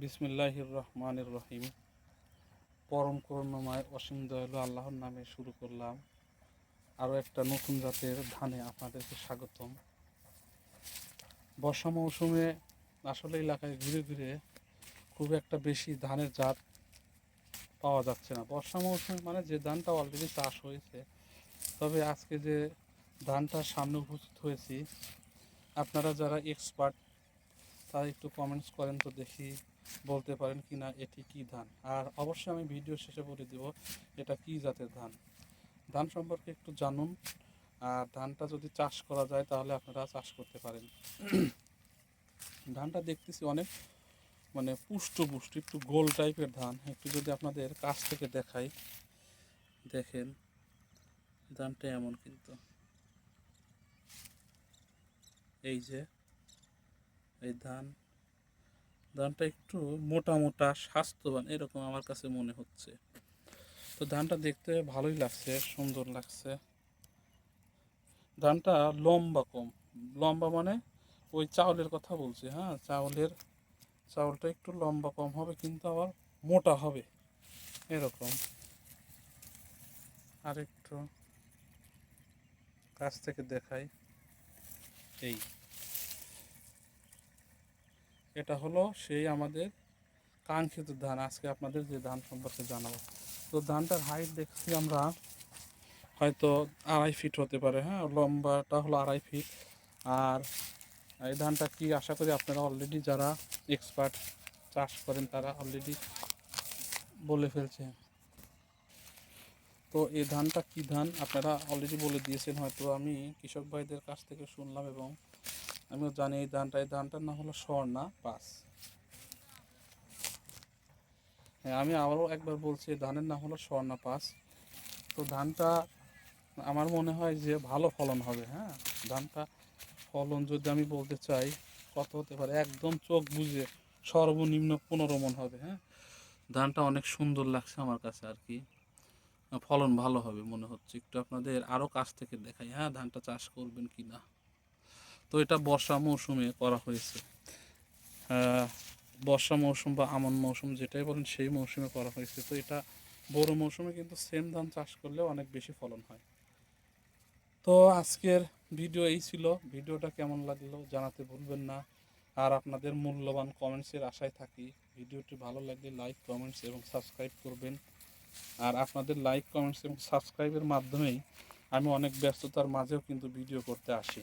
বিসমিল্লাহির রহমানির রহিম পরম করুণাময় অসীম দয়ালু আল্লাহর নামে শুরু করলাম। আরও একটা নতুন জাতের ধানে আপনাদেরকে স্বাগতম। বর্ষা মৌসুমে আসলে এলাকায় ঘুরে ঘুরে খুব একটা বেশি ধানের জাত পাওয়া যাচ্ছে না। বর্ষা মৌসুমে মানে যে ধানটা অলরেডি চাষ হয়েছে, তবে আজকে যে ধানটার সামনে উপস্থিত হয়েছি, আপনারা যারা এক্সপার্ট তারা একটু কমেন্টস করেন তো দেখি বলতে পারেন কি না এটি কি ধান? আর অবশ্যই আমি ভিডিও শেষে বলে দিব এটা কি জাতের ধান। ধান সম্পর্কে একটু জানুন। আর ধানটা যদি চাষ করা যায় তাহলে আপনারা চাষ করতে পারেন। ধানটা দেখতেছি অনেক মানে পুষ্ট পুষ্ট একটু গোল টাইপের ধান। একটু যদি আপনাদের কাছ থেকে দেখাই, দেখেন, ধানটা এমন কিন্তু। এই যে, এই ধান ধানটা একটু মোটা মোটা, স্বাস্থ্যবান, এরকম আমার কাছে মনে হচ্ছে। তো ধানটা দেখতে ভালোই লাগছে, সুন্দর লাগছে। ধানটা লম্বা কম। লম্বা মানে ওই চাউলের কথা বলছি হ্যাঁ? চাউলের, চাউলটা একটু লম্বা কম হবে, কিন্তু আবার মোটা হবে। এরকম। আর একটু কাছ থেকে দেখাই। এই। এটা হলো সেই আমাদের কাঙ্ক্ষিত ধান। আজকে আপনাদের যে ধান সম্পর্কে জানাব। তো ধানটার হাইট দেখছি আমরা হয়তো আড়াই ফিট হতে পারে হ্যাঁ? লম্বাটা হলো আড়াই ফিট আর এই ধানটা কি আশা করি আপনারা অলরেডি যারা এক্সপার্ট চাষ করেন, তারা অলরেডি বলে ফেলছে। তো এই ধানটা কি ধান? আপনারা অলরেডি বলে দিয়েছেন, হয়তো আমি কৃষক ভাইদের কাছ থেকে শুনলাম এবং আমিও জানি এই ধানটা, এই ধানটার নাম হলো স্বর্ণা পাস হ্যাঁ আমি আবারও একবার বলছি ধানের নাম হলো স্বর্ণা পাস তো ধানটা, আমার মনে হয় যে ভালো ফলন হবে হ্যাঁ? ধানটা ফলন যদি আমি বলতে চাই, কত হতে পারে? একদম চোখ বুঝে সর্বনিম্ন পনেরো মন হবে হ্যাঁ? ধানটা অনেক সুন্দর লাগছে আমার কাছে আর কি। ফলন ভালো হবে মনে হচ্ছে। একটু আপনাদের আরও কাছ থেকে দেখাই হ্যাঁ? ধানটা চাষ করবেন কি না? তো এটা বর্ষা মৌসুমে করা হয়েছে। বর্ষা মৌসুম বা আমন মৌসুম যেটাই বলেন সেই মৌসুমে করা হয়েছে। তো এটা বড় মৌসুমে কিন্তু সেম ধান চাষ করলেও অনেক বেশি ফলন হয়। তো আজকের ভিডিও এই ছিল। ভিডিওটা কেমন লাগল জানাতে ভুলবেন না। আর আপনাদের মূল্যবান কমেন্টসের আশায় থাকি। ভিডিওটি ভালো লাগলে লাইক কমেন্টস এবং সাবস্ক্রাইব করবেন। আর আপনাদের লাইক কমেন্টস এবং সাবস্ক্রাইবের মাধ্যমেই আমি অনেক ব্যস্ততার মাঝেও কিন্তু ভিডিও করতে আসি।